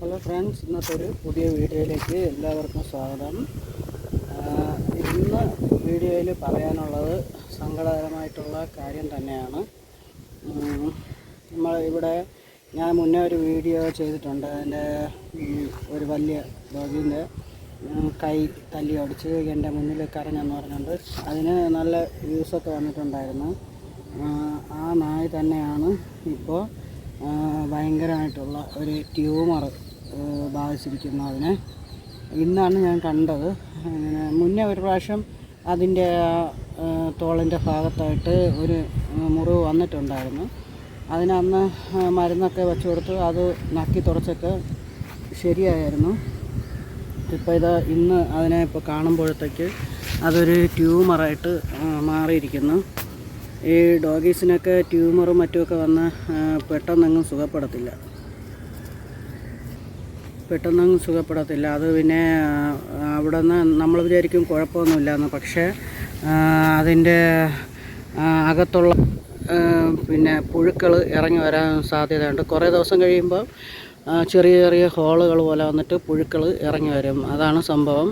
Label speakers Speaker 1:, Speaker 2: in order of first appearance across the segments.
Speaker 1: Hello friends ഇന്നത്തെ ഒരു പുതിയ വീഡിയോയിലേക്ക് എല്ലാവർക്കും സ്വാഗതം. ഇന്ന് വീഡിയോയിൽ പറയാനുള്ളത് സങ്കടകരമായിട്ടുള്ള കാര്യം തന്നെയാണ്. നമ്മൾ ഇവിടെ ഞാൻ മുന്നേ ഒരു വീഡിയോ ചെയ്തിട്ടുണ്ട്. അതിന്റെ ഒരു വലിയ ഡോഗിന്റെ കൈ തല്ലി ഒടിച്ച് എന്റെ മുന്നിൽ കരഞ്ഞെന്ന് പറഞ്ഞുകൊണ്ട് അതിന് നല്ല വ്യൂസൊക്കെ വന്നിട്ടുണ്ടായിരുന്നു. ആ നായ തന്നെയാണ് ഇപ്പോൾ ഭയങ്കരമായിട്ടുള്ള ഒരു ട്യൂമർ ബാധിച്ചിരിക്കുന്നു അതിനെ. ഇന്നാണ് ഞാൻ കണ്ടത്. മുന്നേ ഒരു പ്രാവശ്യം അതിന്റെ തോളിന്റെ ഭാഗത്തായിട്ട് ഒരു മുറിവ് വന്നിട്ടുണ്ടായിരുന്നു. അതിനന്ന് മരുന്നൊക്കെ വെച്ച് കൊടുത്ത് അത് നക്കി തുറച്ചൊക്കെ ശരിയായിരുന്നു. ഇപ്പോൾ ഇത് ഇന്ന് അതിനെ ഇപ്പോൾ കാണുമ്പോഴത്തേക്ക് അതൊരു ട്യൂമറായിട്ട് മാറിയിരിക്കുന്നു. ഈ ഡോഗീസിനൊക്കെ ട്യൂമറും മറ്റുമൊക്കെ വന്ന് പെട്ടെന്നങ്ങും സുഖപ്പെടത്തില്ല. പെട്ടെന്നങ്ങ് സുഖപ്പെടത്തില്ല. അത് പിന്നെ അവിടെ നിന്ന് നമ്മൾ വിചാരിക്കും കുഴപ്പമൊന്നുമില്ലെന്ന്. പക്ഷേ അതിന്റെ അകത്തുള്ള പിന്നെ പുഴുക്കൾ ഇറങ്ങി വരാൻ സാധ്യതയുണ്ട്. കുറേ ദിവസം കഴിയുമ്പോൾ ചെറിയ ചെറിയ ഹോളുകൾ പോലെ വന്നിട്ട് പുഴുക്കൾ ഇറങ്ങി വരും. അതാണ് സംഭവം.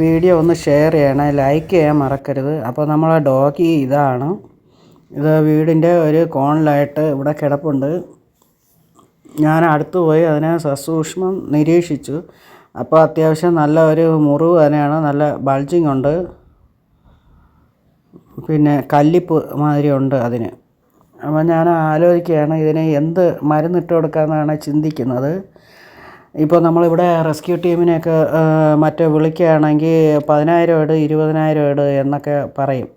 Speaker 1: വീഡിയോ ഒന്ന് ഷെയർ ചെയ്യണേ. ലൈക്ക് ചെയ്യാൻ മറക്കരുത്. അപ്പോൾ നമ്മളെ ഡോഗി ഇതാണ്. ഇത് വീടിന്റെ ഒരു കോണിലായിട്ട് ഇവിടെ കിടപ്പുണ്ട്. ഞാൻ അടുത്ത് പോയി അതിനെ സസൂക്ഷ്മം നിരീക്ഷിച്ചു. അപ്പോൾ അത്യാവശ്യം നല്ല ഒരു മുറിവ് തന്നെയാണ്. നല്ല ബൾജിങ് ഉണ്ട്. പിന്നെ കല്ലിപ്പ് മാതിരി ഉണ്ട് അതിന്. അപ്പോൾ ഞാൻ ആലോചിക്കുകയാണ് ഇതിനെ എന്ത് മരുന്നിട്ട് കൊടുക്കാമെന്നാണ് ചിന്തിക്കുന്നത്. ഇപ്പോൾ നമ്മളിവിടെ റെസ്ക്യൂ ടീമിനെയൊക്കെ മറ്റേ വിളിക്കുകയാണെങ്കിൽ പതിനായിരം ഇട് ഇരുപതിനായിരം ഇട് എന്നൊക്കെ പറയും.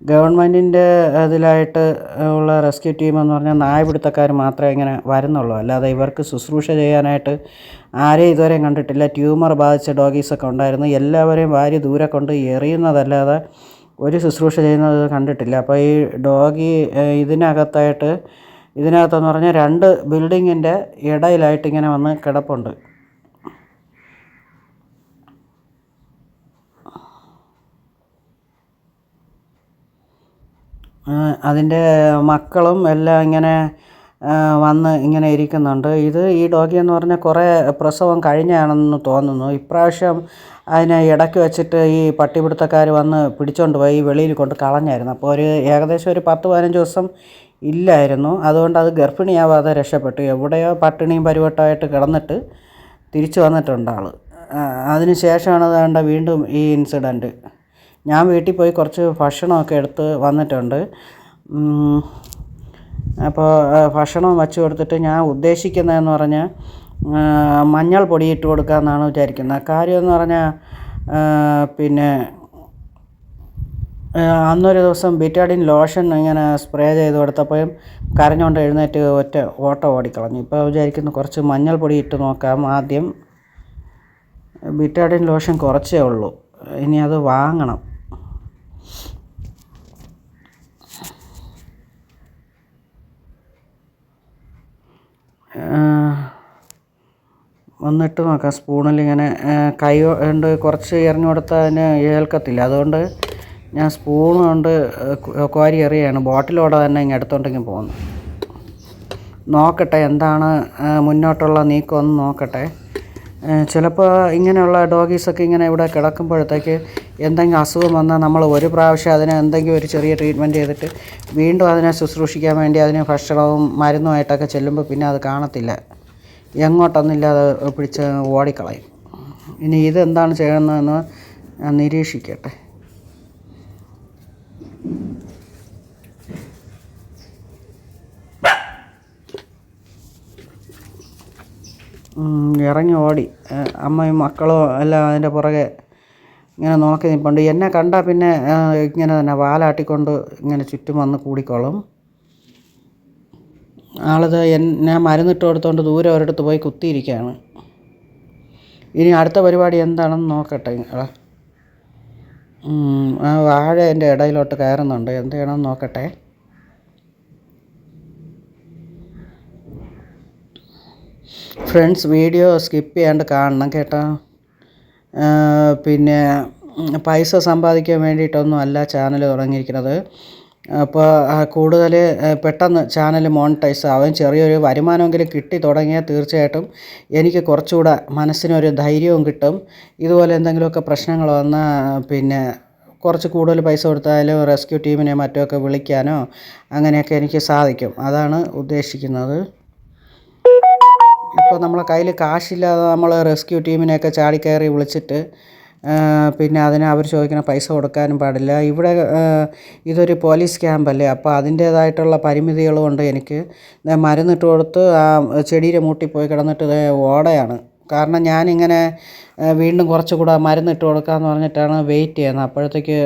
Speaker 1: ഗവൺമെന്റിന്റെ അതിലായിട്ട് ഉള്ള റെസ്ക്യൂ ടീം എന്ന് പറഞ്ഞാൽ നായപിടുത്തക്കാർ മാത്രമേ ഇങ്ങനെ വരുന്നുള്ളൂ. അല്ലാതെ ഇവർക്ക് ശുശ്രൂഷ ചെയ്യാനായിട്ട് ആരെയും ഇതുവരെയും കണ്ടിട്ടില്ല. ട്യൂമർ ബാധിച്ച ഡോഗീസൊക്കെ ഉണ്ടായിരുന്നു. എല്ലാവരെയും വാരി ദൂരെ കൊണ്ട് എറിയുന്നതല്ലാതെ ഒരു ശുശ്രൂഷ ചെയ്യുന്നത് കണ്ടിട്ടില്ല. അപ്പോൾ ഈ ഡോഗി ഇതിനകത്തായിട്ട് ഇതിനകത്തെന്ന് പറഞ്ഞാൽ രണ്ട് ബിൽഡിങ്ങിന്റെ ഇടയിലായിട്ട് ഇങ്ങനെ വന്ന് കിടപ്പുണ്ട്. അതിന്റെ മക്കളും എല്ലാം ഇങ്ങനെ വന്ന് ഇങ്ങനെ ഇരിക്കുന്നുണ്ട്. ഇത് ഈ ഡോഗി എന്ന് പറഞ്ഞാൽ കുറേ പ്രസവം കഴിഞ്ഞാണെന്ന് തോന്നുന്നു. ഇപ്രാവശ്യം അതിനെ ഇടയ്ക്ക് വെച്ചിട്ട് ഈ പട്ടിപിടുത്തക്കാർ വന്ന് പിടിച്ചോണ്ട് പോയി വെളിയിൽ കൊണ്ട് കളഞ്ഞായിരുന്നു. അപ്പോൾ ഒരു ഏകദേശം ഒരു പത്ത് പതിനഞ്ച് ദിവസം ഇല്ലായിരുന്നു. അതുകൊണ്ട് അത് ഗർഭിണിയാവാതെ രക്ഷപ്പെട്ടു. എവിടെയോ പട്ടിണിയും പരിവട്ടമായിട്ട് കിടന്നിട്ട് തിരിച്ചു വന്നിട്ടുണ്ട് ആൾ അതിന് ശേഷമാണ് വേണ്ട വീണ്ടും ഈ ഇൻസിഡന്റ്. ഞാൻ വീട്ടിൽ പോയി കുറച്ച് ഭക്ഷണമൊക്കെ എടുത്ത് വന്നിട്ടുണ്ട്. അപ്പോൾ ഭക്ഷണം വച്ച് കൊടുത്തിട്ട് ഞാൻ ഉദ്ദേശിക്കുന്നതെന്ന് പറഞ്ഞാൽ മഞ്ഞൾ പൊടി ഇട്ട് കൊടുക്കാമെന്നാണ് വിചാരിക്കുന്നത്. കാര്യമെന്ന് പറഞ്ഞാൽ പിന്നെ അന്നൊരു ദിവസം ബിറ്റാഡിൻ ലോഷൻ ഇങ്ങനെ സ്പ്രേ ചെയ്ത് കൊടുത്തപ്പോഴും കരഞ്ഞുകൊണ്ട് എഴുന്നേറ്റ് ഒറ്റ ഓട്ടം ഓടിക്കളഞ്ഞു. ഇപ്പോൾ വിചാരിക്കുന്നു കുറച്ച് മഞ്ഞൾ പൊടി ഇട്ട് നോക്കാം ആദ്യം. ബിറ്റാഡിൻ ലോഷൻ കുറച്ചേ ഉള്ളൂ. ഇനി അത് വാങ്ങണം. ഒന്നിട്ട് നോക്കാം. സ്പൂണിൽ ഇങ്ങനെ കൈ കൊണ്ട് കുറച്ച് എറിഞ്ഞു കൊടുത്താൽ അതിന് ഏൽക്കത്തില്ല. അതുകൊണ്ട് ഞാൻ സ്പൂൺ കൊണ്ട് കോരി എറിയാണ്. ബോട്ടിലോടെ തന്നെ ഇങ്ങനെ എടുത്തോണ്ടെങ്കിൽ പോകുന്നു. നോക്കട്ടെ എന്താണ് മുന്നോട്ടുള്ള നീക്കം ഒന്ന് നോക്കട്ടെ. ചിലപ്പോൾ ഇങ്ങനെയുള്ള ഡോഗീസൊക്കെ ഇങ്ങനെ ഇവിടെ കിടക്കുമ്പോഴത്തേക്ക് എന്തെങ്കിലും അസുഖം വന്നാൽ നമ്മൾ ഒരു പ്രാവശ്യം അതിനെ എന്തെങ്കിലും ഒരു ചെറിയ ട്രീറ്റ്മെന്റ് ചെയ്തിട്ട് വീണ്ടും അതിനെ ശുശ്രൂഷിക്കാൻ വേണ്ടി അതിന് ഭക്ഷണവും മരുന്നുമായിട്ടൊക്കെ ചെല്ലുമ്പോൾ പിന്നെ അത് കാണത്തില്ല. എങ്ങോട്ടൊന്നില്ലാതെ പിടിച്ച് ഓടിക്കളയും. ഇനി ഇതെന്താണ് ചെയ്യുന്നതെന്ന് നിരീക്ഷിക്കട്ടെ. ഇറങ്ങി ഓടി. അമ്മയും മക്കളും എല്ലാം അതിന്റെ പുറകെ ഇങ്ങനെ നോക്കി നിൽപ്പുണ്ട് എന്നെ കണ്ടാൽ പിന്നെ ഇങ്ങനെ തന്നെ വാലാട്ടിക്കൊണ്ട് ഇങ്ങനെ ചുറ്റും വന്ന് കൂടിക്കോളും. ആളത് ഞാൻ മരുന്നിട്ട് കൊടുത്തോണ്ട് ദൂരെ ഒരിടത്ത് പോയി കുത്തിയിരിക്കുകയാണ് ഇനി അടുത്ത പരിപാടി എന്താണെന്ന് നോക്കട്ടെ. ആ. വാഴ എന്റെ ഇടയിലോട്ട് കയറുന്നുണ്ട്. എന്ത് ചെയ്യണമെന്ന് നോക്കട്ടെ. ഫ്രണ്ട്സ് വീഡിയോ സ്കിപ്പ് ചെയ്യാണ്ട് കാണണം കേട്ടോ. പിന്നെ പൈസ സമ്പാദിക്കാൻ വേണ്ടിയിട്ടൊന്നും അല്ല ചാനൽ തുടങ്ങിയിരിക്കുന്നത്. അപ്പോൾ കൂടുതൽ പെട്ടെന്ന് ചാനൽ മോണിറ്റൈസ് ആവും. ചെറിയൊരു വരുമാനമെങ്കിലും കിട്ടി തുടങ്ങിയാൽ തീർച്ചയായിട്ടും എനിക്ക് കുറച്ചുകൂടെ മനസ്സിനൊരു ധൈര്യവും കിട്ടും. ഇതുപോലെ എന്തെങ്കിലുമൊക്കെ പ്രശ്നങ്ങൾ വന്നാൽ പിന്നെ കുറച്ച് കൂടുതൽ പൈസ കൊടുത്താലും റെസ്ക്യൂ ടീമിനെ മറ്റുമൊക്കെ വിളിക്കാനോ അങ്ങനെയൊക്കെ എനിക്ക് സാധിക്കും. അതാണ് ഉദ്ദേശിക്കുന്നത്. ഇപ്പോൾ നമ്മളെ കയ്യിൽ കാശില്ലാതെ നമ്മൾ റെസ്ക്യൂ ടീമിനെയൊക്കെ ചാടിക്കയറി വിളിച്ചിട്ട് പിന്നെ അതിന് അവർ ചോദിക്കുന്ന പൈസ കൊടുക്കാനും പാടില്ല. ഇവിടെ ഇതൊരു പോലീസ് ക്യാമ്പല്ലേ അപ്പോൾ അതിന്റേതായിട്ടുള്ള പരിമിതികളും ഉണ്ട് എനിക്ക് മരുന്നിട്ട് കൊടുത്ത് ആ ചെടിയുടെ മൂട്ടിപ്പോയി കിടന്നിട്ട് ഓടയാണ്. കാരണം ഞാനിങ്ങനെ വീണ്ടും കുറച്ചുകൂടെ മരുന്നിട്ട് കൊടുക്കാമെന്ന് പറഞ്ഞിട്ടാണ് വെയിറ്റ് ചെയ്യുന്നത്. അപ്പോഴത്തേക്ക്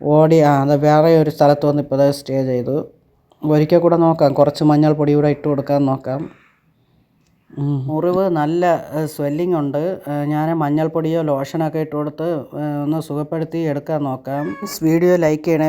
Speaker 1: ഓടി ആ അത് വേറെ ഒരു സ്ഥലത്ത് വന്ന് ഇപ്പോൾ സ്റ്റേ ചെയ്തു. ഒരിക്കൽ കൂടെ നോക്കാം. കുറച്ച് മഞ്ഞൾപ്പൊടി കൂടെ ഇട്ട് കൊടുക്കാൻ നോക്കാം. മുറിവ് നല്ല സ്വെല്ലിംഗ് ഉണ്ട്. ഞാൻ മഞ്ഞൾപ്പൊടിയോ ലോഷനൊക്കെ ഇട്ട് കൊടുത്ത് ഒന്ന് സുഖപ്പെടുത്തി എടുക്കാൻ നോക്കാം. വീഡിയോ ലൈക്ക് ചെയ്യണേ